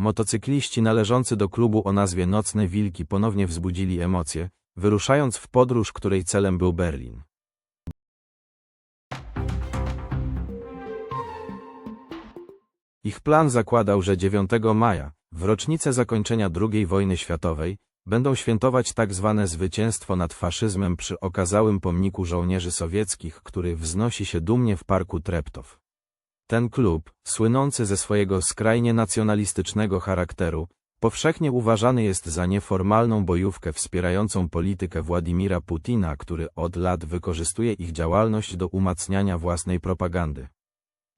Motocykliści należący do klubu o nazwie Nocne Wilki ponownie wzbudzili emocje, wyruszając w podróż, której celem był Berlin. Ich plan zakładał, że 9 maja, w rocznicę zakończenia II wojny światowej, będą świętować tak zwane zwycięstwo nad faszyzmem przy okazałym pomniku żołnierzy sowieckich, który wznosi się dumnie w parku Treptow. Ten klub, słynący ze swojego skrajnie nacjonalistycznego charakteru, powszechnie uważany jest za nieformalną bojówkę wspierającą politykę Władimira Putina, który od lat wykorzystuje ich działalność do umacniania własnej propagandy.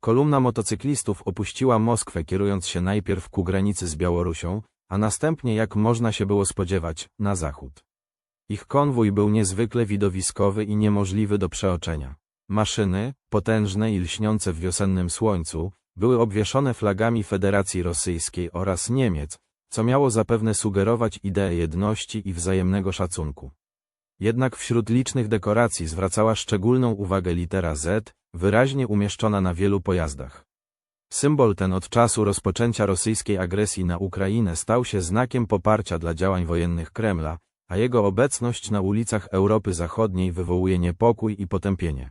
Kolumna motocyklistów opuściła Moskwę kierując się najpierw ku granicy z Białorusią, a następnie, jak można się było spodziewać, na zachód. Ich konwój był niezwykle widowiskowy i niemożliwy do przeoczenia. Maszyny, potężne i lśniące w wiosennym słońcu, były obwieszone flagami Federacji Rosyjskiej oraz Niemiec, co miało zapewne sugerować ideę jedności i wzajemnego szacunku. Jednak wśród licznych dekoracji zwracała szczególną uwagę litera Z, wyraźnie umieszczona na wielu pojazdach. Symbol ten od czasu rozpoczęcia rosyjskiej agresji na Ukrainę stał się znakiem poparcia dla działań wojennych Kremla, a jego obecność na ulicach Europy Zachodniej wywołuje niepokój i potępienie.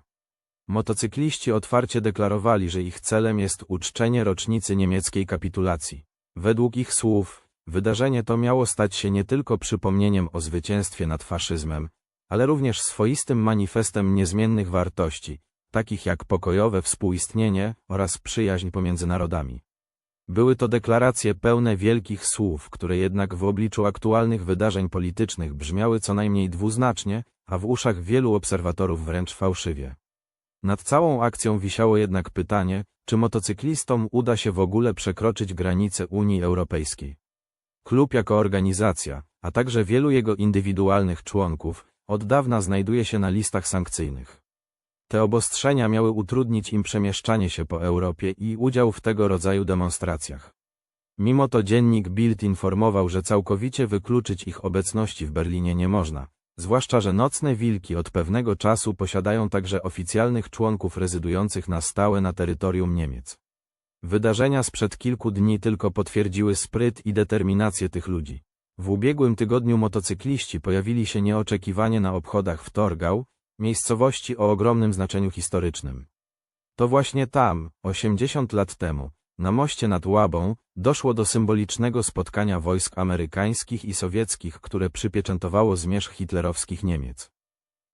Motocykliści otwarcie deklarowali, że ich celem jest uczczenie rocznicy niemieckiej kapitulacji. Według ich słów, wydarzenie to miało stać się nie tylko przypomnieniem o zwycięstwie nad faszyzmem, ale również swoistym manifestem niezmiennych wartości, takich jak pokojowe współistnienie oraz przyjaźń pomiędzy narodami. Były to deklaracje pełne wielkich słów, które jednak w obliczu aktualnych wydarzeń politycznych brzmiały co najmniej dwuznacznie, a w uszach wielu obserwatorów wręcz fałszywie. Nad całą akcją wisiało jednak pytanie, czy motocyklistom uda się w ogóle przekroczyć granice Unii Europejskiej. Klub jako organizacja, a także wielu jego indywidualnych członków, od dawna znajduje się na listach sankcyjnych. Te obostrzenia miały utrudnić im przemieszczanie się po Europie i udział w tego rodzaju demonstracjach. Mimo to dziennik Bild informował, że całkowicie wykluczyć ich obecności w Berlinie nie można, zwłaszcza że nocne wilki od pewnego czasu posiadają także oficjalnych członków rezydujących na stałe na terytorium Niemiec. Wydarzenia sprzed kilku dni tylko potwierdziły spryt i determinację tych ludzi. W ubiegłym tygodniu motocykliści pojawili się nieoczekiwanie na obchodach w Torgau, miejscowości o ogromnym znaczeniu historycznym. To właśnie tam, 80 lat temu, na moście nad Łabą, doszło do symbolicznego spotkania wojsk amerykańskich i sowieckich, które przypieczętowało zmierzch hitlerowskich Niemiec.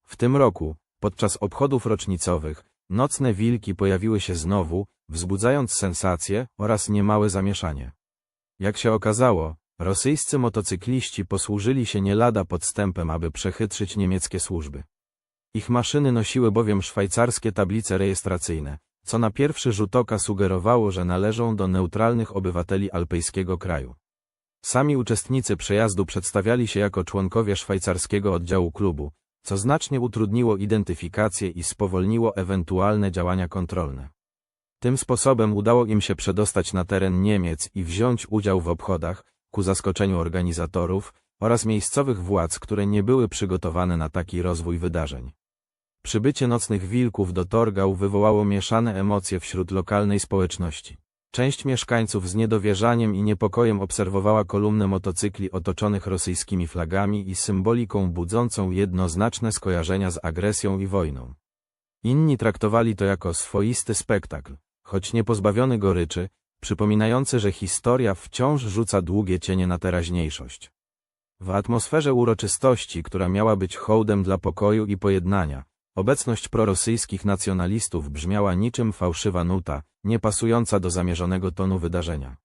W tym roku, podczas obchodów rocznicowych, nocne wilki pojawiły się znowu, wzbudzając sensację oraz niemałe zamieszanie. Jak się okazało, rosyjscy motocykliści posłużyli się nie lada podstępem, aby przechytrzyć niemieckie służby. Ich maszyny nosiły bowiem szwajcarskie tablice rejestracyjne, co na pierwszy rzut oka sugerowało, że należą do neutralnych obywateli alpejskiego kraju. Sami uczestnicy przejazdu przedstawiali się jako członkowie szwajcarskiego oddziału klubu, co znacznie utrudniło identyfikację i spowolniło ewentualne działania kontrolne. Tym sposobem udało im się przedostać na teren Niemiec i wziąć udział w obchodach, ku zaskoczeniu organizatorów oraz miejscowych władz, które nie były przygotowane na taki rozwój wydarzeń. Przybycie nocnych wilków do Torgau wywołało mieszane emocje wśród lokalnej społeczności. Część mieszkańców z niedowierzaniem i niepokojem obserwowała kolumnę motocykli otoczonych rosyjskimi flagami i symboliką budzącą jednoznaczne skojarzenia z agresją i wojną. Inni traktowali to jako swoisty spektakl, choć nie pozbawiony goryczy, przypominający, że historia wciąż rzuca długie cienie na teraźniejszość. W atmosferze uroczystości, która miała być hołdem dla pokoju i pojednania, Obecność prorosyjskich nacjonalistów brzmiała niczym fałszywa nuta, nie pasująca do zamierzonego tonu wydarzenia.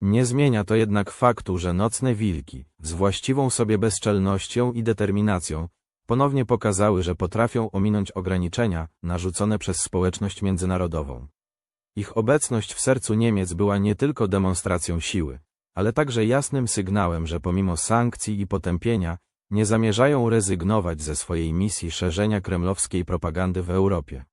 Nie zmienia to jednak faktu, że nocne wilki, z właściwą sobie bezczelnością i determinacją, ponownie pokazały, że potrafią ominąć ograniczenia narzucone przez społeczność międzynarodową. Ich obecność w sercu Niemiec była nie tylko demonstracją siły, ale także jasnym sygnałem, że pomimo sankcji i potępienia, nie zamierzają rezygnować ze swojej misji szerzenia kremlowskiej propagandy w Europie.